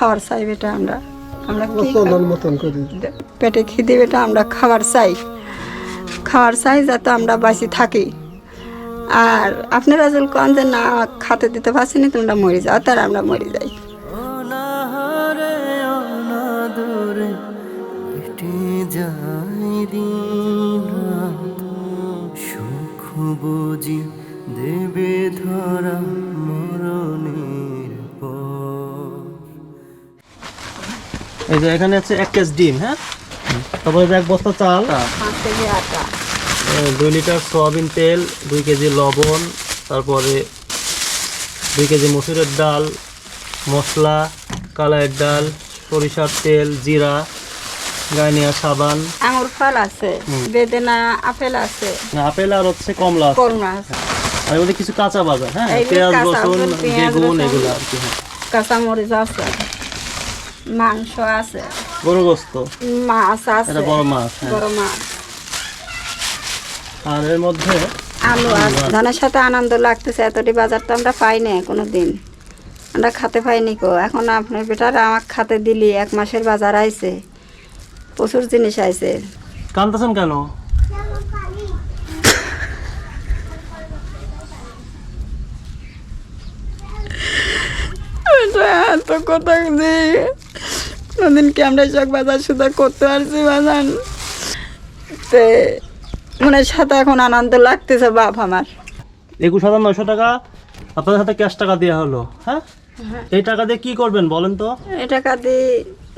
খাবার চাই বেটা আমরা। আমরা মতন করি। পেটে খিদে বেটা আমরা খাবার চাই। খাবার চাই যাতে আমরা বাঁচি থাকি। আর আপনারা যদি কন যে না খাতে দিতে পারছি না তোমরা মরে যাও। তার আমরা মরে যাই। সুখ বুঝি দেবে ধরা। এই যে এখানে আছে এক কেজি ডিম হ্যাঁ? তারপরে এক বস্তা চাল। দুই লিটার সয়াবিন তেল দুই কেজি লবণ তারপরে দুই কেজি মসুরের ডাল মশলা কালাইয়ের ডাল সরিষার তেল জিরা গাইনিয়া সাবান। আঙুর ফল আছে বেদেনা আপেল আছে। আপেল আর হচ্ছে কমলা আছে। আছে। আর কিছু কাঁচা বাজার হ্যাঁ? পেঁয়াজ কাঁচা রসুন রসুন, বেগুন। এগুলো আর কি হ্যাঁ। কাঁচামরিচ আছে। মাংস আছে। গরু গোস্ত মাছ আছে। এটা বড় মাছ হ্যাঁ। বড় মাছ। আর এর মধ্যে আলু আছে। ধানের সাথে আনন্দ লাগতেছে এতটি বাজার তো আমরা পাই না কোনো দিন আমরা খাতে পাইনি কো। এখন আপনার বেটারা আমাকে খাতে দিলি এক মাসের বাজার আইছে। প্রচুর জিনিস আইছে। কান্দাছেন কেন? তো কথা যে কোনদিন কি আমরা সব বাজার সুদা করতে পারছি বাজান তে মনের সাথে এখন আনন্দ লাগতেছে বাপ আমার। একুশ হাজার নয়শো টাকা আপনাদের হাতে ক্যাশ টাকা দেওয়া হলো হ্যাঁ? এই টাকা দিয়ে কি করবেন বলেন তো? এই টাকা দিয়ে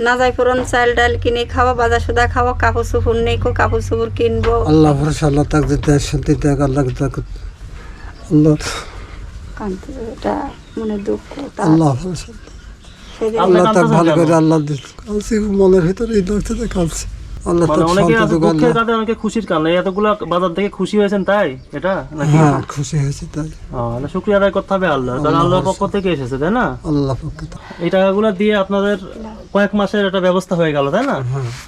না যাই পুরন চাল ডাল কিনে খাওয়া বাজার সুদা খাওয়া কাপড় চোপড় নেই কো কাপড় চোপড় কিনবো। আল্লাহ ভরসা আল্লাহ তাক দিতে শান্তি দেখ আল্লাহ তাক আল্লাহ। কান্তি এটা মনে দুঃখ আল্লাহ ভরসা। আল্লাহ কাঁদতেছেন ভালো করে আল্লাহ মনের ভিতরে এই লাগছে যে আল্লাহ মানে শান্তি আছে দুঃখের কাঁদে অনেকে খুশির কান্না এতগুলো বাজার থেকে খুশি হয়েছেন তাই? এটা হ্যাঁ খুশি হয়েছে তাই। শুক্রিয়া আদায় করতে হবে আল্লাহ কারণ আল্লাহর পক্ষ থেকে এসেছে তাই না? আল্লাহ পক্ষে। এই টাকাগুলো দিয়ে আপনাদের কয়েক মাসের একটা ব্যবস্থা হয়ে গেল তাই না?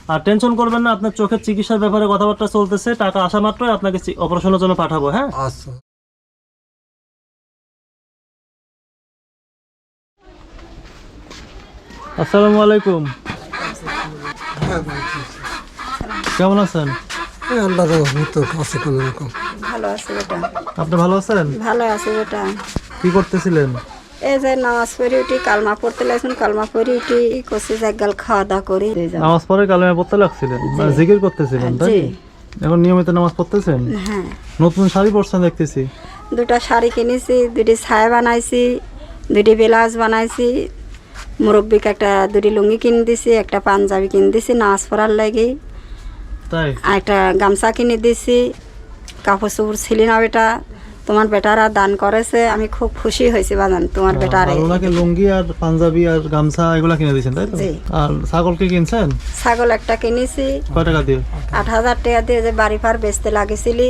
আর টেনশন করবেন না আপনার চোখের চিকিৎসার ব্যাপারে কথাবার্তা চলতেছে। টাকা আসা মাত্রই আপনাকে অপারেশনের জন্য পাঠাবো হ্যাঁ? আচ্ছা। আসসালামু আলাইকুম। কেমন আছেন? আল্লাহ রহমত আছে কোনো রকম। ভালো আছে বেটা। আপনি ভালো আছেন? ভালো আছে বেটা। কি করতেছিলেন? এই যে নামাজ পড়ে উঠি কালমা পড়তে লাগছেন কালমা পড়ে উঠি কষি জায়গাল খাওয়া দাওয়া করি। নামাজ পড়ে কালেমে পড়তে লাগছিলেন? মানে জিকির করতেছিলেন তাই? এখন নিয়মিত নামাজ পড়তেছেন? হ্যাঁ। নতুন শাড়ি পরছেন দেখতেছি। দুটা শাড়ি কিনেছি দুটি ছায়া বানাইছি দুটি ব্লাউজ বানাইছি মুরব্বিকে একটা দুটি লুঙ্গি কিনে দিছি একটা পাঞ্জাবি কিনে দিছি নাচ পরার লাগে। আর একটা গামছা কিনে দিছি কাপড় চোপড় ছিলি না বেটা তোমার বেটারা দান করেছে আমি খুব খুশি হয়েছি বাজান তোমার বেটারে। ওনাকে লুঙ্গি আর পাঞ্জাবি আর গামছা এগুলা কিনে দিয়েছেন তাই তো? আর ছাগল কি কিনছেন? ছাগল একটা কিনেছি। কয় টাকা দিয়ে? আট হাজার টাকা দিয়ে যে বাড়ি পার বেচতে লাগিছিলি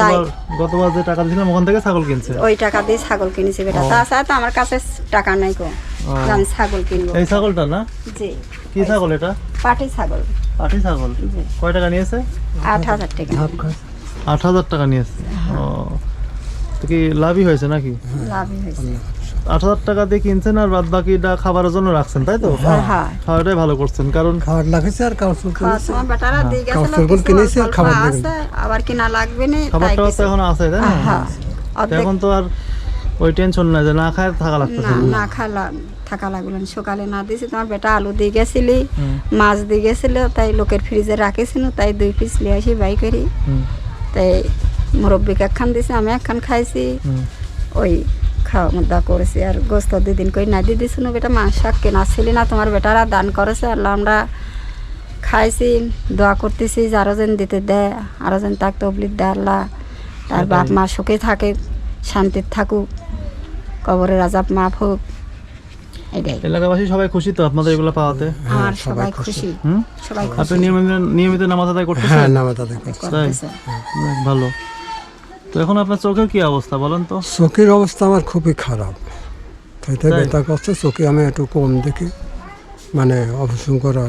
তাই। গতবার যে টাকা দিয়েছিলাম ওখান থেকে ছাগল কিনছে? ওই টাকা দিয়ে ছাগল কিনেছি বেটা। তাছাড়া তো আমার কাছে টাকা নাই গো আমি ছাগল কিনবো। এই ছাগলটা না? জি। কি ছাগল এটা? পাটি ছাগল। পাটি ছাগল। কয় টাকা নিয়েছে? আট হাজার টাকা। আট হাজার টাকা নিয়েছে। ও। তো কি লাভই হয়েছে নাকি? লাভই হয়েছে। আট হাজার টাকা দিয়ে কিনছেন আর বাদ বাকিটা খাবারের জন্য রাখছেন তাই তো? হ্যাঁ। খাওয়াটাই ভালো করছেন কারণ খাবার লাগেছে আর কাউন্সিল কিছু কিনেছি আর খাবার আবার কিনা লাগবে না খাবার তাই তো এখন আছে তাই না? হ্যাঁ এখন তো আর ওই টেনশন না যে না খায় থাকা লাগতেছে। না না খালা থাকা লাগল না। সকালে না দিয়েছি তোমার বেটা আলু দিয়ে গেছিলি মাছ দিয়ে গেছিল তাই লোকের ফ্রিজে রাখেছিল তাই দুই পিস লিয়ে আসি বাই করি। তাই মুরব্বিকে একখান দিছে আমি একখান খাইছি। ওই খাওয়া মুদ্রা করেছি আর গোস্ত দুদিন করে। না দিয়ে দিছিল বেটা মাংস শাক কেনা ছিল না তোমার বেটারা দান করেছে। আল্লাহ আমরা খাইছি দোয়া করতেছি যে আরও যেন দিতে দেয় আরও যেন তাক তবলিত দেয় আল্লাহ। তার বাপ মা সুখে থাকে শান্তির থাকুক কবরের আজাব মাফ হোক এটাই। এলাকাবাসী সবাই খুশি তো আপনাদের এগুলো পাওয়াতে? আমার সবাই খুশি। সবাই আপনি নিয়মিত নিয়মিত নামাজ আদায় হ্যাঁ করতেছেন নামে তাদের করতেছে। যাক, ভালো। তো এখন আপনার চোখের কি অবস্থা বলেন তো? চোখের অবস্থা আমার খুবই খারাপ। তাই তাই তাই? ব্যথা করছে চোখে আমি একটু কম দেখি। মানে অপারেশন করা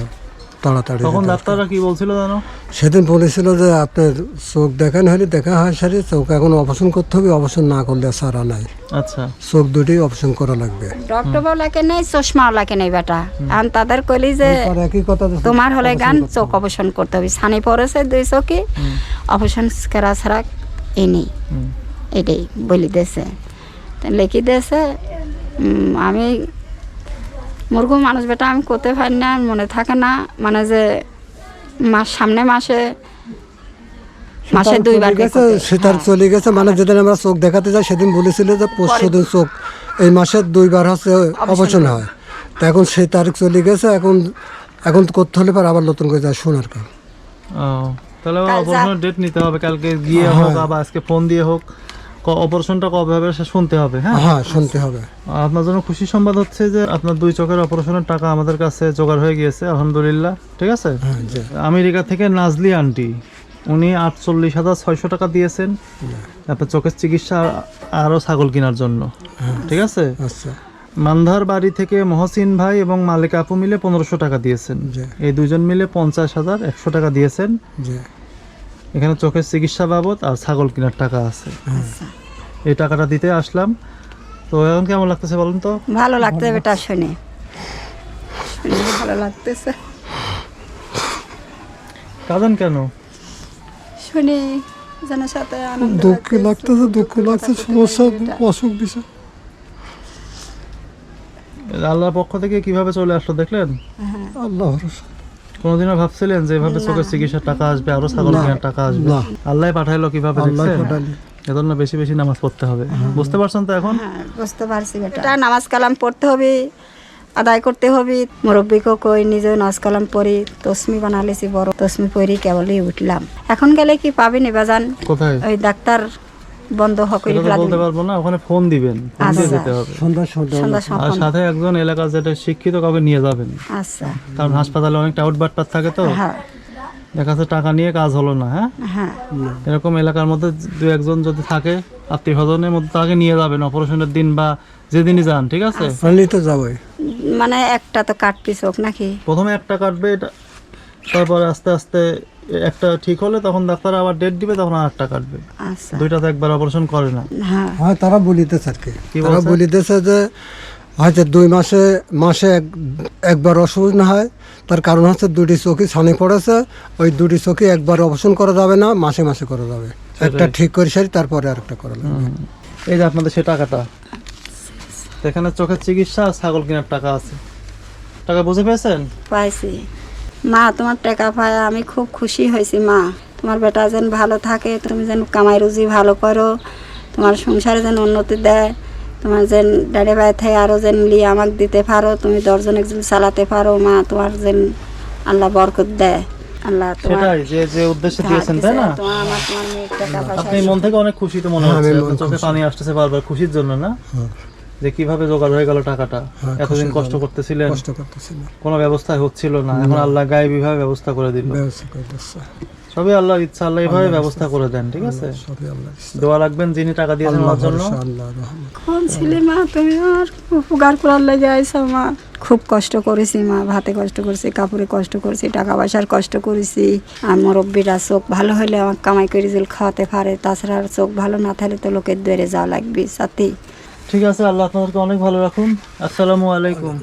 তাড়াতাড়ি তখন ডাক্তাররা কি বলছিল জানো সেদিন বলেছিল যে আপনার চোখ দেখান হলে দেখা হয় সারি চোখ এখন অপারেশন করতে হবে অপারেশন না করলে সারা নাই। আচ্ছা। চোখ দুটোই অপারেশন করা লাগবে। ডক্টর বলাকে নেই চশমা ওলাকে নেই বেটা। আর তাদের কইলি যে তোমার হলে গান চোখ অপারেশন করতে হবে। ছানি পড়েছে দুই চোখে অপারেশন করা ছাড়া এই নেই এটাই বলি দিয়েছে তো লিখি দিয়েছে আমি মূর্খ মানুষ বেটা আমি করতে পারি না মনে থাকে না। মানে যে মাস সামনে মাসে মাসে দুইবার গেছে করতে। সে তার চলে গেছে মানে যেদিন আমরা চোখ দেখাতে যাই সেদিন বলেছিল যে পরশু দিন চোখ এই মাসে দুইবার হচ্ছে অপারেশন হয়। তা এখন সেই তারিখ চলে গেছে এখন এখন করতে হলে পর আবার নতুন করে যায় শোনার ও। তাহলে অপারেশনের ডেট নিতে হবে কালকে গিয়ে হোক আবার আজকে ফোন দিয়ে হোক অপারেশনটা কবে হবে সে শুনতে হবে হ্যাঁ? হ্যাঁ শুনতে হবে। আপনার জন্য খুশি সংবাদ হচ্ছে যে আপনার দুই চোখের অপারেশনের টাকা আমাদের কাছে জোগাড় হয়ে গিয়েছে আলহামদুলিল্লাহ ঠিক আছে? হ্যাঁ আমেরিকা থেকে নাজলি আন্টি উনি আটচল্লিশ হাজার ছয়শো টাকা দিয়েছেন। আপনার চোখের চিকিৎসা আর- আরও ছাগল কেনার জন্য ঠিক আছে? আচ্ছা। মান্ধার বাড়ি থেকে মহসিন ভাই এবং মালিক আপু মিলে পনেরোশো টাকা দিয়েছেন। এই দুজন মিলে পঞ্চাশ হাজার একশো টাকা দিয়েছেন। এখানে চোখের চিকিৎসা বাবদ আর ছাগল কেনার টাকা আছে। আচ্ছা। এই টাকাটা দিতে আসলাম। তো এখন কেমন লাগতেছে বলুন তো? ভালো লাগছে বেটা শুনে। শুনে ভালো লাগতেছে। কাঁদেন কেন? শুনে জনের সাথে আনন্দ দুঃখ লাগতেছে দুঃখ লাগছে সমস্যা অসুখ বিষয় আল্লাহর পক্ষ থেকে কীভাবে চলে আসলো দেখলেন? আল্লাহ কোনোদিনও ভাবছিলেন যে এভাবে চোখের চিকিৎসার টাকা আসবে আরও ছাগল কেনার টাকা আসবে। আল্লাহ পাঠাইলো কীভাবে দেখছেন? এজন্য বেশি বেশি নামাজ পড়তে হবে। বুঝতে পারছেন তো এখন? হ্যাঁ বুঝতে পারছি বেটা। এটা নামাজ কালাম পড়তে হবে আদায় করতে হবে। মুরব্বীকে কই নিজে নামাজ কালাম পড়ি তসমি বানালেছি বড়। তসমি পড়ি কেবলই উঠলাম। এখন গেলে কি পাবি নি বাজান? কোথায়? ওই ডাক্তার বন্ধ হকই বলতে পারব না ওখানে ফোন দিবেন ফোন দিয়ে আচ্ছা। যেতে হবে। সন্ধ্যা সন্ধ্যা সন্ধ্যা আর সাথে একজন এলাকার যেটা শিক্ষিত কাউকে নিয়ে যাবেন। আচ্ছা। কারণ হাসপাতালে অনেক টাউট বাটপার থাকে তো। হ্যাঁ। দেখা যাচ্ছে টাকা নিয়ে কাজ হলো না হ্যাঁ? হ্যাঁ। এরকম এলাকার মধ্যে দু একজন যদি থাকে আত্মীয় স্বজনের মধ্যে তাকে নিয়ে যাবেন অপারেশনের দিন বা যেদিনই যান ঠিক আছে? পারলেই তো যাবোই। মানে একটা তো কাটপি চোখ নাকি? প্রথমে একটা কাটবে এটা তারপরে আস্তে আস্তে একটা ঠিক হলে তখন ডাক্তার আবার ডেট দিবে তখন আর একটা কাটবে। আচ্ছা। দুইটা তো একবার অপারেশন করে না। হ্যাঁ। হয় তারা বলিতেছে আর কি তারা বলিতেছে যে হয়তো দুই মাসে মাসে এক একবার অসুখ না হয়। তার কারণ হচ্ছে দুটি চোখই ছানি পড়েছে। ওই দুটি চোখই একবার অপারেশন করা যাবে না মাসে মাসে করা যাবে। একটা ঠিক করে সারি তারপরে আরেকটা করা লাগবে। এই যে আপনাদের সে টাকাটা। এখানে চোখের চিকিৎসা ছাগল কেনার টাকা আছে। টাকা বুঝে পেয়েছেন? পাইছি। মা তোমার টাকা পায় আমি খুব খুশি হয়েছি মা। তোমার বেটা যেন ভালো থাকে তুমি যেন কামাই রুজি ভালো করো তোমার সংসারে যেন উন্নতি দেয় তোমার যেন ডাড়ে বাই থেকে আরও যেন লিয়ে আমাকে দিতে পারো তুমি দশজন একজন চালাতে পারো মা তোমার যেন আল্লাহ বরকত দেয়। আল্লাহ সেটাই যে যে উদ্দেশ্যে দিয়েছেন তাই না? তোমার আমার তোমার মেয়ের টাকা পয়সা আপনি মন থেকে অনেক খুশি তো মনে হ্যাঁ, হচ্ছে চোখে পানি আসতেছে বারবার খুশির জন্য না? যে কীভাবে জোগাড় হয়ে গেল টাকাটা? হ্যাঁ, এতদিন কষ্ট করতেছিলেন? কষ্ট করতেছি না কোনো ব্যবস্থা হচ্ছিল না। এখন আল্লাহ গায়ে বিভাবে ব্যবস্থা করে দিল। ব্যবস্থা সবই আল্লাহর ইচ্ছা আল্লাহ এইভাবে ব্যবস্থা করে দেন ঠিক আছে? সবই আল্লাহ দোয়া রাখবেন যিনি টাকা দিয়েছেন আল্লাহ আমার জন্য। কোন ছেলে মা তুমি আর উপকার করার লেগে আইসো মা? খুব কষ্ট করেছি মা ভাতে কষ্ট করেছি কাপড়ে কষ্ট করেছি টাকা পয়সার কষ্ট করেছি। আর মুরব্বীরা চোখ ভালো হলে আমার কামাই করে জল খাওয়াতে পারে তাছাড়া আর চোখ ভালো না থাকলে তো লোকের দৌড়ে যাওয়া লাগবে সাথে। ঠিক আছে আল্লাহ আপনাদেরকে অনেক ভালো রাখুন। আসসালামু আলাইকুম।